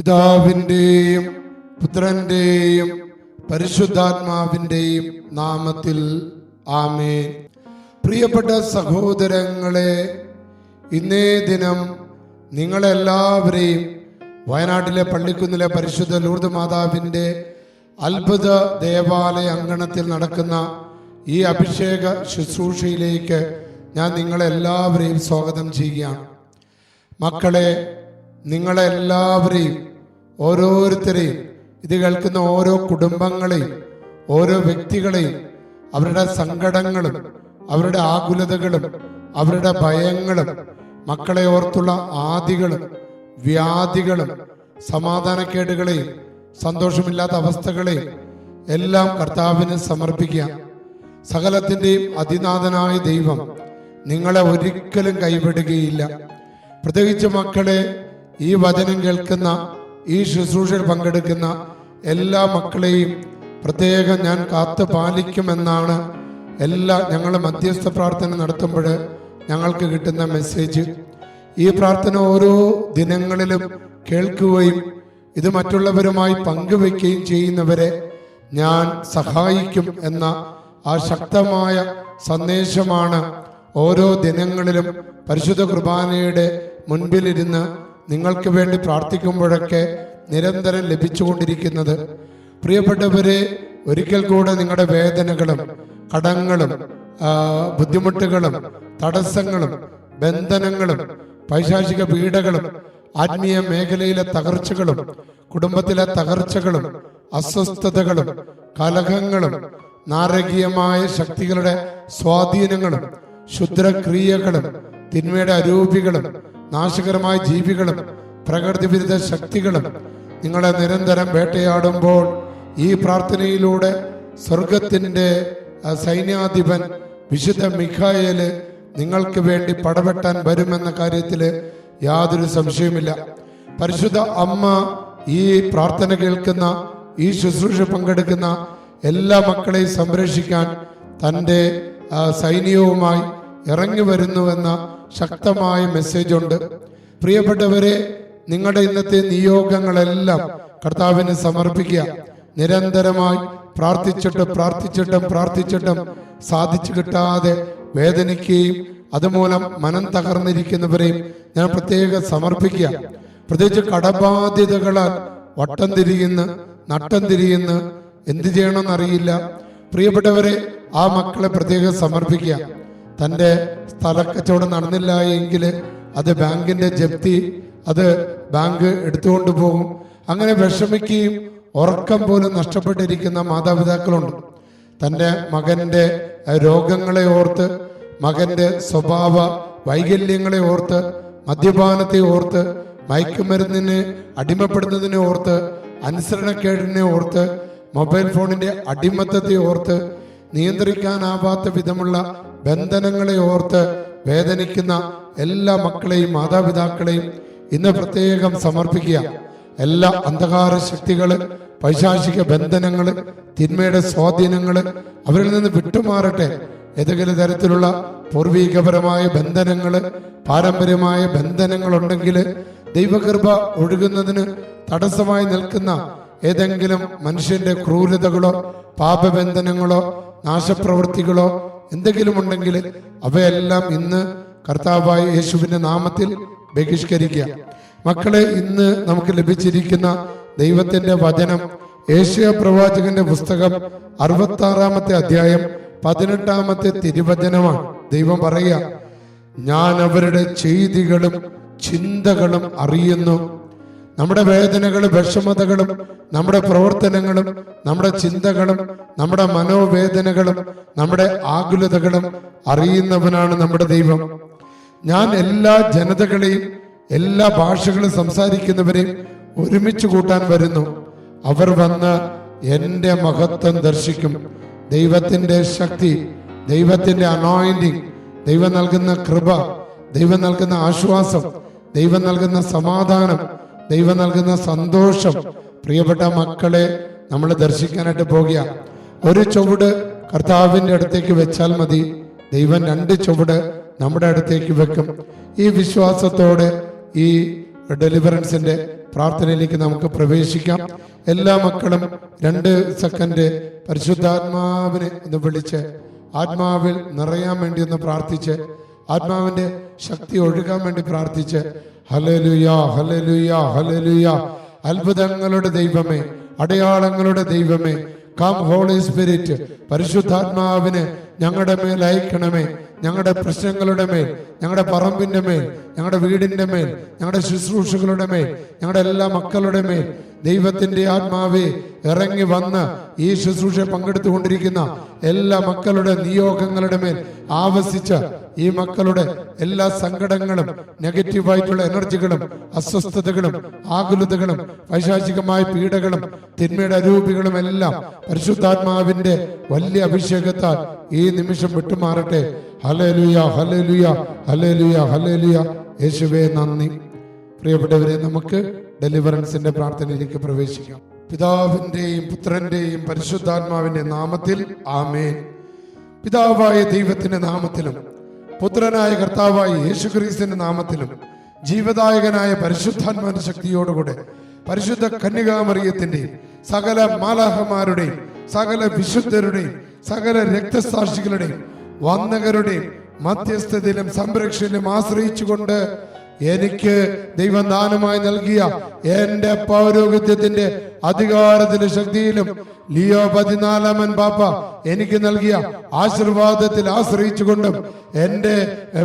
പിതാവിന്റെയും പുത്രന്റെയും പരിശുദ്ധാത്മാവിന്റെയും നാമത്തിൽ ആമേ പ്രിയപ്പെട്ട സഹോദരങ്ങളെ ഇന്നേ ദിനം നിങ്ങളെല്ലാവരെയും വയനാട്ടിലെ പള്ളിക്കുന്നിലെ പരിശുദ്ധ ലൂർദ് മാതാവിന്റെ അത്ഭുത ദേവാലയ അങ്കണത്തിൽ നടക്കുന്ന ഈ അഭിഷേക ശുശ്രൂഷയിലേക്ക് ഞാൻ നിങ്ങളെല്ലാവരെയും സ്വാഗതം ചെയ്യുകയാണ്. മക്കളെ നിങ്ങളെല്ലാവരെയും ഓരോരുത്തരെയും. ഇത് കേൾക്കുന്ന ഓരോ കുടുംബങ്ങളെയും ഓരോ വ്യക്തികളെയും അവരുടെ സങ്കടങ്ങളും അവരുടെ ആകുലതകളും അവരുടെ ഭയങ്ങളും മക്കളെ ഓർത്തുള്ള ആദികളും വ്യാധികളും സമാധാനക്കേടുകളെയും സന്തോഷമില്ലാത്ത അവസ്ഥകളെയും എല്ലാം കർത്താവിന് സമർപ്പിക്കുക. സകലത്തിന്റെയും അതിനാഥനായ ദൈവം നിങ്ങളെ ഒരിക്കലും കൈവിടുകയില്ല. പ്രത്യേകിച്ച് മക്കളെ ഈ വചനം കേൾക്കുന്ന ഈ ശുശ്രൂഷയിൽ പങ്കെടുക്കുന്ന എല്ലാ മക്കളെയും പ്രത്യേകം ഞാൻ കാത്തു പാലിക്കുമെന്നാണ് എല്ലാ ഞങ്ങൾ മധ്യസ്ഥ പ്രാർത്ഥന നടത്തുമ്പോൾ ഞങ്ങൾക്ക് കിട്ടുന്ന മെസ്സേജ്. ഈ പ്രാർത്ഥന ഓരോ ദിനങ്ങളിലും കേൾക്കുകയും ഇത് മറ്റുള്ളവരുമായി പങ്കുവെക്കുകയും ചെയ്യുന്നവരെ ഞാൻ സഹായിക്കും എന്ന ആ ശക്തമായ സന്ദേശമാണ് ഓരോ ദിനങ്ങളിലും പരിശുദ്ധ കുർബാനയുടെ മുൻപിലിരുന്ന് നിങ്ങൾക്ക് വേണ്ടി പ്രാർത്ഥിക്കുമ്പോഴൊക്കെ നിരന്തരം ലഭിച്ചുകൊണ്ടിരിക്കുന്നത്. പ്രിയപ്പെട്ടവരെ ഒരിക്കൽ കൂടെ നിങ്ങളുടെ വേദനകളും കടങ്ങളും ബുദ്ധിമുട്ടുകളും തടസ്സങ്ങളും ബന്ധനങ്ങളും പൈശാചിക പീഡകളും ആത്മീയ മേഖലയിലെ തകർച്ചകളും കുടുംബത്തിലെ തകർച്ചകളും അസ്വസ്ഥതകളും കലഹങ്ങളും നാരകീയമായ ശക്തികളുടെ സ്വാധീനങ്ങളും ക്ഷുദ്രക്രിയകളും തിന്മയുടെ അരൂപികളും നാശകരമായ ജീവികളും പ്രകൃതി വിരുദ്ധ ശക്തികളും നിങ്ങളെ നിരന്തരം വേട്ടയാടുമ്പോൾ ഈ പ്രാർത്ഥനയിലൂടെ സ്വർഗത്തിന്റെ സൈന്യാധിപൻ വിശുദ്ധ മിഖായേൽ നിങ്ങൾക്ക് വേണ്ടി പടവെട്ടാൻ വരുമെന്ന കാര്യത്തിൽ യാതൊരു സംശയമില്ല പരിശുദ്ധ അമ്മ ഈ പ്രാർത്ഥന കേൾക്കുന്ന ഈ ശുശ്രൂഷ പങ്കെടുക്കുന്ന എല്ലാ മക്കളെയും സംരക്ഷിക്കാൻ തന്റെ സൈന്യവുമായി ഇറങ്ങി വരുന്നുവെന്ന ശക്തമായ മെസ്സേജ് ഉണ്ട്. പ്രിയപ്പെട്ടവരെ നിങ്ങളുടെ ഇന്നത്തെ നിയോഗങ്ങളെല്ലാം കർത്താവിന് സമർപ്പിക്കുക. നിരന്തരമായി പ്രാർത്ഥിച്ചിട്ട് പ്രാർത്ഥിച്ചിട്ടും പ്രാർത്ഥിച്ചിട്ടും സാധിച്ചു കിട്ടാതെ വേദനിക്കുകയും അതുമൂലം മനം തകർന്നിരിക്കുന്നവരെയും ഞാൻ പ്രത്യേകം സമർപ്പിക്കുക. പ്രത്യേകിച്ച് കടബാധ്യതകളാൽ വട്ടം തിരിയുന്ന നട്ടം തിരിയുന്ന എന്ത് ചെയ്യണമെന്നറിയില്ല. പ്രിയപ്പെട്ടവരെ ആ മക്കളെ പ്രത്യേകം സമർപ്പിക്കുക. തന്റെ സ്ഥലക്കച്ചവടം നടന്നില്ല എങ്കിൽ അത് ബാങ്കിന്റെ ജപ്തി അത് ബാങ്ക് എടുത്തുകൊണ്ട് പോകും. അങ്ങനെ വിഷമിക്കുകയും ഉറക്കം പോലും നഷ്ടപ്പെട്ടിരിക്കുന്ന മാതാപിതാക്കളുണ്ട്. തന്റെ മകന്റെ രോഗങ്ങളെ ഓർത്ത് മകന്റെ സ്വഭാവ വൈകല്യങ്ങളെ ഓർത്ത് മദ്യപാനത്തെ ഓർത്ത് മയക്കുമരുന്നിനെ അടിമപ്പെടുന്നതിനെ ഓർത്ത് അനുസരണക്കേടിനെ ഓർത്ത് മൊബൈൽ ഫോണിന്റെ അടിമത്തത്തെ ഓർത്ത് നിയന്ത്രിക്കാനാവാത്ത വിധമുള്ള ബന്ധനങ്ങളെ ഓർത്ത് വേദനിക്കുന്ന എല്ലാ മക്കളെയും മാതാപിതാക്കളെയും ഇന്ന് പ്രത്യേകം സമർപ്പിക്കുക. എല്ലാ അന്ധകാര ശക്തികൾ പൈശാചിക ബന്ധനങ്ങൾ തിന്മയുടെ സ്വാധീനങ്ങൾ അവരിൽ നിന്ന് വിട്ടുമാറട്ടെ. ഏതെങ്കിലും തരത്തിലുള്ള പൂർവീകപരമായ ബന്ധനങ്ങൾ പാരമ്പര്യമായ ബന്ധനങ്ങളുണ്ടെങ്കിൽ ദൈവകൃപ ഒഴുകുന്നതിന് തടസ്സമായി നിൽക്കുന്ന ഏതെങ്കിലും മനുഷ്യന്റെ ക്രൂരതകളോ പാപബന്ധനങ്ങളോ നാശപ്രവൃത്തികളോ എന്തെങ്കിലും ഉണ്ടെങ്കിൽ അവയെല്ലാം ഇന്ന് കർത്താവായ യേശുവിന്റെ നാമത്തിൽ ബഹിഷ്കരിക്കുക. മക്കളെ ഇന്ന് നമുക്ക് ലഭിച്ചിരിക്കുന്ന ദൈവത്തിന്റെ വചനം ഏഷ്യ പ്രവാചകന്റെ പുസ്തകം അറുപത്തി ആറാമത്തെ അധ്യായം പതിനെട്ടാമത്തെ തിരുവചനമാണ്. ദൈവം പറയുക ഞാൻ അവരുടെ ചെയ്തികളും ചിന്തകളും അറിയുന്നു. നമ്മുടെ വേദനകളും വിഷമതകളും നമ്മുടെ പ്രവർത്തനങ്ങളും നമ്മുടെ ചിന്തകളും നമ്മുടെ മനോവേദനകളും നമ്മുടെ ആകുലതകളും അറിയുന്നവനാണ് നമ്മുടെ ദൈവം. ഞാൻ എല്ലാ ജനതകളെയും എല്ലാ ഭാഷകളും സംസാരിക്കുന്നവരെയും ഒരുമിച്ച് കൂട്ടാൻ വരുന്നു. അവർ വന്ന് എന്റെ മഹത്വം ദർശിക്കും. ദൈവത്തിന്റെ ശക്തി ദൈവത്തിന്റെ അനോയിന്റിങ് ദൈവം നൽകുന്ന കൃപ ദൈവം നൽകുന്ന ആശ്വാസം ദൈവം നൽകുന്ന സമാധാനം ദൈവം നൽകുന്ന സന്തോഷം. പ്രിയപ്പെട്ട മക്കളെ നമ്മൾ ദർശിക്കാനായിട്ട് പോകുക ഒരു ചുവട് കർത്താവിന്റെ അടുത്തേക്ക് വെച്ചാൽ മതി. ദൈവം രണ്ട് ചുവട് നമ്മുടെ അടുത്തേക്ക് വെക്കും. ഈ വിശ്വാസത്തോടെ ഈ ഡെലിവറൻസിന്റെ പ്രാർത്ഥനയിലേക്ക് നമുക്ക് പ്രവേശിക്കാം. എല്ലാ മക്കളും രണ്ട് സെക്കൻഡ് പരിശുദ്ധാത്മാവിനെ ഒന്ന് വിളിച്ച് ആത്മാവിൽ നിറയാൻ വേണ്ടി ഒന്ന് പ്രാർത്ഥിച്ച് ആത്മാവിന്റെ ശക്തി ഒഴുകാൻ വേണ്ടി പ്രാർത്ഥിച്ച് അത്ഭുതങ്ങളുടെ ദൈവമേ അടയാളങ്ങളുടെ ദൈവമേ. കം ഹോളി സ്പിരിറ്റ് പരിശുദ്ധാത്മാവിന് ഞങ്ങളുടെ മേൽ അയക്കണമേ. ഞങ്ങളുടെ പ്രശ്നങ്ങളുടെ മേൽ ഞങ്ങളുടെ പറമ്പിന്റെ മേൽ ഞങ്ങളുടെ വീടിന്റെ മേൽ ഞങ്ങളുടെ ശുശ്രൂഷകളുടെ മേൽ ഞങ്ങളുടെ എല്ലാ മക്കളുടെ മേൽ. ദൈവത്തിന്റെ ആത്മാവെ ഇറങ്ങി വന്ന് ഈ ശുശ്രൂഷ പങ്കെടുത്തുകൊണ്ടിരിക്കുന്ന എല്ലാ മക്കളുടെ നിയോഗങ്ങളുടെ മേൽ ആവസിച്ച ഈ മക്കളുടെ എല്ലാ സങ്കടങ്ങളും നെഗറ്റീവായിട്ടുള്ള എനർജികളും അസ്വസ്ഥതകളും ആകുലതകളും വൈശാചികമായ പീഡകളും തിന്മയുടെ അരൂപികളും എല്ലാം പരിശുദ്ധാത്മാവിന്റെ വലിയ അഭിഷേകത്താൽ ഈ നിമിഷം വിട്ടുമാറട്ടെ. ഹലേലുയ ഹലേലുയ ഹലേലുയ ഹലേലുയ യേശുവേ നന്ദി. പ്രിയപ്പെട്ടവരെ നമുക്ക് ഡെലിവറൻസിന്റെ പ്രാർത്ഥനയിലേക്ക് പ്രവേശിക്കാം. പിതാവിന്റെയും പുത്രന്റെയും പരിശുദ്ധാത്മാവിന്റെ നാമത്തിൽ ആമേൻ. പിതാവായ ദൈവത്തിന്റെ നാമത്തിലും പുത്രനായ കർത്താവായ യേശുക്രിസ്തുവിന്റെ നാമത്തിലും ജീവദായകനായ പരിശുദ്ധാത്മാവിന്റെ ശക്തിയോടുകൂടെ പരിശുദ്ധ കന്യകാമറിയത്തിന്റെയും സകല മാലാഹമാരുടെയും സകല വിശുദ്ധരുടെയും സകല രക്തസാക്ഷികളുടെയും വന്നകരുടെയും മധ്യസ്ഥതയിലും സംരക്ഷണയിലും ആശ്രയിച്ചുകൊണ്ട് എനിക്ക് ദൈവദാനമായി നൽകിയ എന്റെ പൗരോഹിത്യത്തിന്റെ അധികാരത്തിലും ശക്തിയിലും ലിയോ പതിനാലാമൻ പാപ്പ എനിക്ക് നൽകിയ ആശീർവാദത്തിൽ ആശ്രയിച്ചുകൊണ്ടും എന്റെ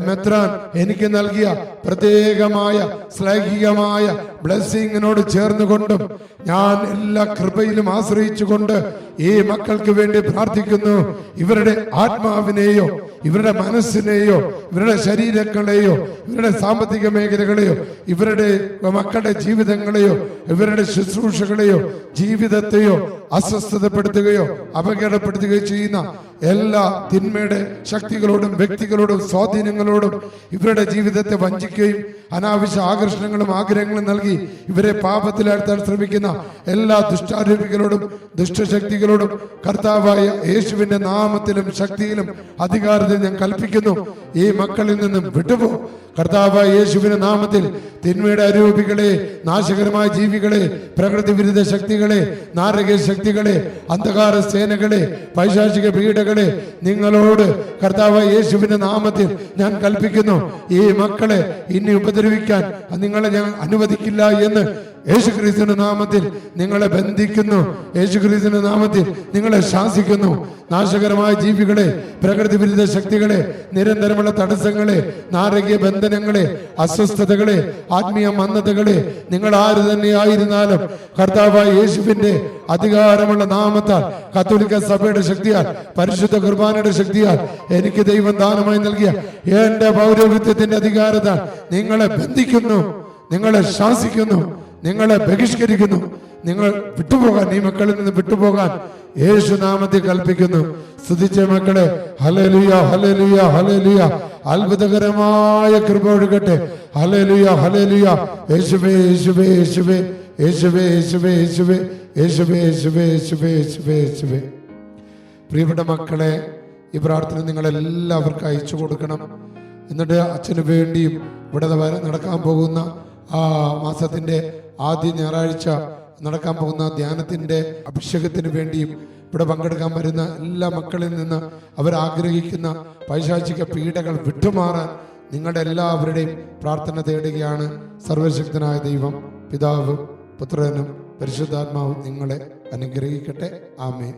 മെത്രാൻ എനിക്ക് നൽകിയ പ്രത്യേകമായ ശ്ലൈഹികമായ ബ്ലെസ്സിങ്ങിനോട് ചേർന്നുകൊണ്ടും ഞാൻ എല്ലാ കൃപയിലും ആശ്രയിച്ചുകൊണ്ട് ഈ മക്കൾക്ക് വേണ്ടി പ്രാർത്ഥിക്കുന്നു. ഇവരുടെ ആത്മാവിനെയോ ഇവരുടെ മനസ്സിനെയോ ഇവരുടെ ശരീരങ്ങളെയോ ഇവരുടെ സാമ്പത്തിക മേഖലകളെയോ ഇവരുടെ മക്കളുടെ ജീവിതങ്ങളെയോ ഇവരുടെ ശുശ്രൂഷകളെയോ ജീവിതത്തെയോ അസ്വസ്ഥതപ്പെടുത്തുകയോ അപകടപ്പെടുത്തുകയോ ചെയ്യുന്ന എല്ലാ തിന്മയുടെ ശക്തികളോടും വ്യക്തികളോടും സ്വാധീനങ്ങളോടും ഇവരുടെ ജീവിതത്തെ വഞ്ചിക്കുകയും അനാവശ്യ ആകർഷണങ്ങളും ആഗ്രഹങ്ങളും നൽകി ഇവരെ പാപത്തിലാഴ്ത്താൻ ശ്രമിക്കുന്ന എല്ലാ ദുഷ്ടാരൂപികളോടും ദുഷ്ടശക്തികളോടും കർത്താവായ യേശുവിന്റെ നാമത്തിലും ശക്തിയിലും അധികാരത്തിൽ ഞാൻ കൽപ്പിക്കുന്നു. ഈ മക്കളിൽ നിന്നും വിട്ടുപോ. കർത്താവായ യേശുവിന്റെ നാമത്തിൽ തിന്മയുടെ അരൂപികളെ നാശകരമായ ജീവികളെ പ്രകൃതി വിരുദ്ധ ശക്തികളെ നാരകീയ ശക്തികളെ അന്ധകാര സേനകളെ പൈശാചിക പീഡകളെ നിങ്ങളോട് കർത്താവ് യേശുവിന്റെ നാമത്തിൽ ഞാൻ കൽപ്പിക്കുന്നു. ഈ മക്കളെ ഇനി ഉപദ്രവിക്കാൻ നിങ്ങളെ ഞാൻ അനുവദിക്കില്ല എന്ന് യേശുക്രിസ്തുവിന്റെ നാമത്തിൽ നിങ്ങളെ ബന്ധിക്കുന്നു. യേശുക്രിസ്തുവിന്റെ നാമത്തിൽ നിങ്ങളെ ശാസിക്കുന്നു. നാശകരമായ ജീവികളെ പ്രകൃതി വിരുദ്ധ ശക്തികളെ നിരന്തരമുള്ള തടസ്സങ്ങളെ നാരകീയ ബന്ധനങ്ങളെ അസ്വസ്ഥതകളെ ആത്മീയ മന്ദതകളെ നിങ്ങൾ ആര് തന്നെ ആയിരുന്നാലും കർത്താവായ യേശുവിന്റെ അധികാരമുള്ള നാമത്താൽ കത്തോലിക്ക സഭയുടെ ശക്തിയാൽ പരിശുദ്ധ കുർബാനയുടെ ശക്തിയാൽ എനിക്ക് ദൈവം ദാനമായി നൽകിയ എന്റെ പൗരോഹിത്യത്തിന്റെ അധികാരത നിങ്ങളെ ബന്ധിക്കുന്നു നിങ്ങളെ ശാസിക്കുന്നു നിങ്ങളെ ബഹിഷ്കരിക്കുന്നു. നിങ്ങൾ വിട്ടുപോകാൻ ഈ മക്കളിൽ നിന്ന് വിട്ടുപോകാൻ യേശു നാമത്തിൽ കൽപ്പിക്കുന്നു. സ്തുതിച്ച മക്കളെ. ഹലലുയ ഹലലുയ ഹലലുയ അത്ഭുതകരമായ കൃപ ഒഴുകട്ടെ. ഹലലുയ ഹലലുയ യേശുവേ യേശുവേ യേശുവേ. യേശുവേ യേശുവേ യേശുവേ. യേശുവേ യേശുവേ യേശുവേ യേശുവേ യേശുവേ. പ്രിയപ്പെട്ട മക്കളെ ഈ പ്രാർത്ഥന നിങ്ങൾ എല്ലാവർക്കും അയച്ചു കൊടുക്കണം. എന്നിട്ട് അച്ഛന് വേണ്ടിയും ഇവിടെ നടക്കാൻ പോകുന്ന ആ മാസത്തിന്റെ ആദ്യ ഞായറാഴ്ച നടക്കാൻ പോകുന്ന ധ്യാനത്തിന്റെ അഭിഷേകത്തിന് വേണ്ടിയും ഇവിടെ പങ്കെടുക്കാൻ വരുന്ന എല്ലാ മക്കളിൽ നിന്ന് അവർ ആഗ്രഹിക്കുന്ന പൈശാചിക പീഡകൾ വിട്ടുമാറാൻ നിങ്ങളുടെ എല്ലാവരുടെയും പ്രാർത്ഥന തേടുകയാണ് സർവശക്തനായ ദൈവം. പിതാവും പുത്രനും പരിശുദ്ധാത്മാവും നിങ്ങളെ അനുഗ്രഹിക്കട്ടെ. ആമേൻ.